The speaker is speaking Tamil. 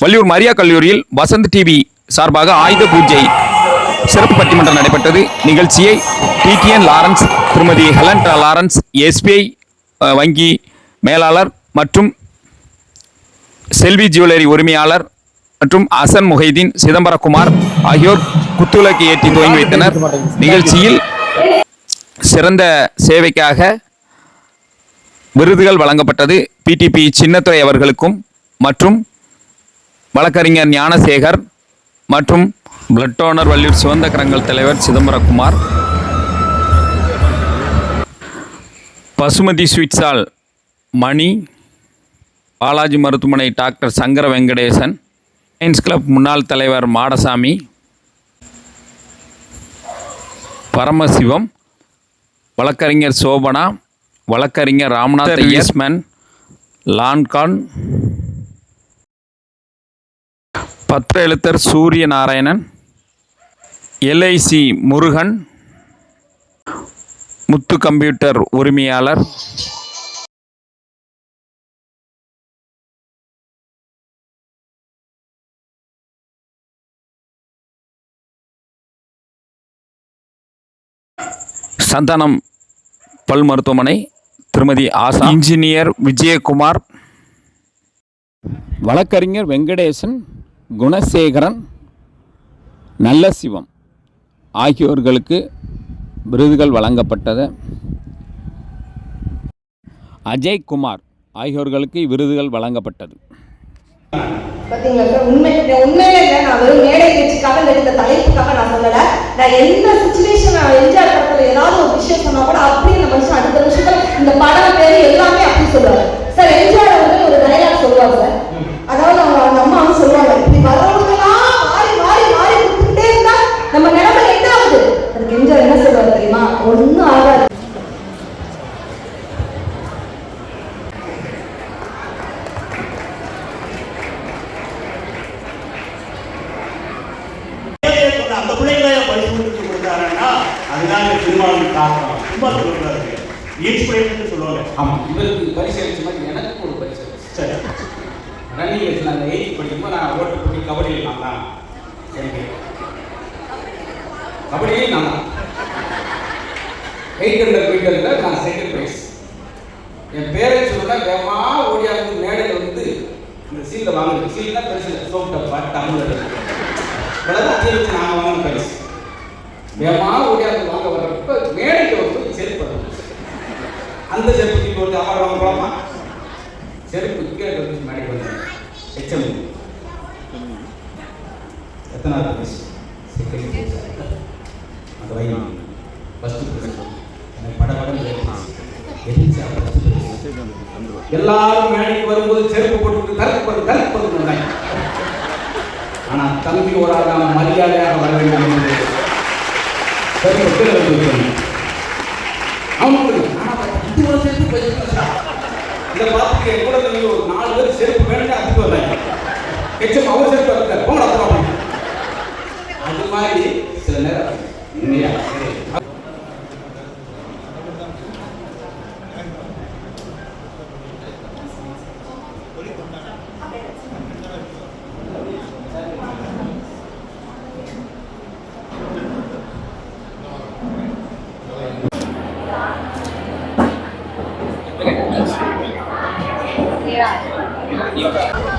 வள்ளியூர் மரியா கல்லூரியில் வசந்த் டிவி சார்பாக ஆயுத பூஜை சிறப்பு பட்டிமன்றம் நடைபெற்றது. நிகழ்ச்சியை டிடிஎன் லாரன்ஸ் திருமதி ஹெலன் லாரன்ஸ் எஸ்பிஐ வங்கி மேலாளர் மற்றும் செல்வி ஜுவல்லரி உரிமையாளர் மற்றும் அசன் முஹைதீன் சிதம்பரகுமார் ஆகியோர் குத்துவிளக்கு ஏற்றி துவங்கி வைத்தனர். நிகழ்ச்சியில் சிறந்த சேவைக்காக விருதுகள் வழங்கப்பட்டது. பிடிபி சின்னத்துறை அவர்களுக்கும் மற்றும் வழக்கறிஞர் ஞானசேகர் மற்றும் பிளட் டோனர் வள்ளியூர் சிவந்த கரங்கள் தலைவர் சிதம்பரகுமார். பசுமதி ஸ்வீட்ஸால் மணி பாலாஜி மருத்துவமனை doctor Sankara Venkatesan Lions Club முன்னாள் தலைவர் மாடசாமி பரமசிவம் வழக்கறிஞர் சோபனா வழக்கறிஞர் ராம்நாத் யஸ்மன் லான்கான் பத்திர எழுத்தர் சூரிய நாராயணன் எல்ஐசி முருகன் முத்து கம்ப்யூட்டர் உரிமையாளர் சந்தானம் பல் மருத்துவமனை திருமதி ஆசா இன்ஜினியர் விஜயகுமார் வழக்கறிஞர் வெங்கடேசன் குணசேகரன் நல்ல சிவம் ஆகியோர்களுக்கு விருதுகள் வழங்கப்பட்டது. அஜய் குமார் ஆகியோர்களுக்கு விருதுகள் வழங்கப்பட்டது. உண்மை இல்லை. நான் வெறும் மேடை பேச்சுக்காக தலைப்புக்காக நான் நான் எந்த சுச்சுவேஷன் எம்ஜிஆர் ஏதாவது ஒரு விஷயம் சொன்னா கூட அப்படியே இந்த மனுஷன் அடுத்த நிமிஷத்துல இந்த படம் இந்த திருமணம் காரணம். சும்மா சொல்லக்கூடாது இன்ஸ்பிரேஷன் சொல்லுவாங்க. ஆமாம் இவருக்கு பரிசு அளிச்ச மாதிரி எனக்கு ஒரு பரிசு சரி. ரன்னிங் ரேஸில் அந்த எயிட் படிக்கும்போது நான் ஓட்டு போட்டி கபடியில் நான் தான். எனக்கு நான் தான். எயிட் ஹண்ட்ரட் மீட்டரில் நான் செகண்ட் ப்ரைஸ் என் பேரை சொன்னா வேகமாக ஓடியாந்து மேடையில் வந்து இந்த சீலில் வாங்குறது. சீல்னா பெருசு சோப் டப்பா இவ்வளோதான் அதிக வச்சு நாங்கள் வாங்கின பரிசு. வேகமாக ஓடியாந்து வாங்க வர்றப்ப மேடைக்கு வந்து செருப்பு வரும். அந்த செருப்பு தூக்கி ஒரு அமர் வாங்க போலாமா? செருப்பு கீழே வந்து மேடைக்கு வந்து எச்சம் எத்தனாவது பரிசு செகண்ட் ப்ரைஸ் அந்த வயது ஃபஸ்ட்டு ப்ரைஸ் எனக்கு பட படம் எதிர்த்து ஃபஸ்ட்டு எல்லாரும் மேடைக்கு வரும்போது செருப்பு போட்டு தருக்கு பண்ணு தருக்கு பண்ணு ஆனால் தம்பி ஒரு ஆள் நாம் மரியாதையாக வர வேண்டும் என்று. செருப்பு கீழே வந்து வைக்கணும். அவனுக்கு ஆனா இது ஒரு செருப்பு போயிடுச்சு. இதை பார்த்துட்டு என் கூட இருந்தவங்க ஒரு நாலு பேர் செருப்பு வேண்டாம் அதுக்கு வந்தாங்க. எச்சம் அவர் செருப்பு வைக்க போங்கடா போங்க அது மாதிரி சில நேரம் உண்மையா? Yeah.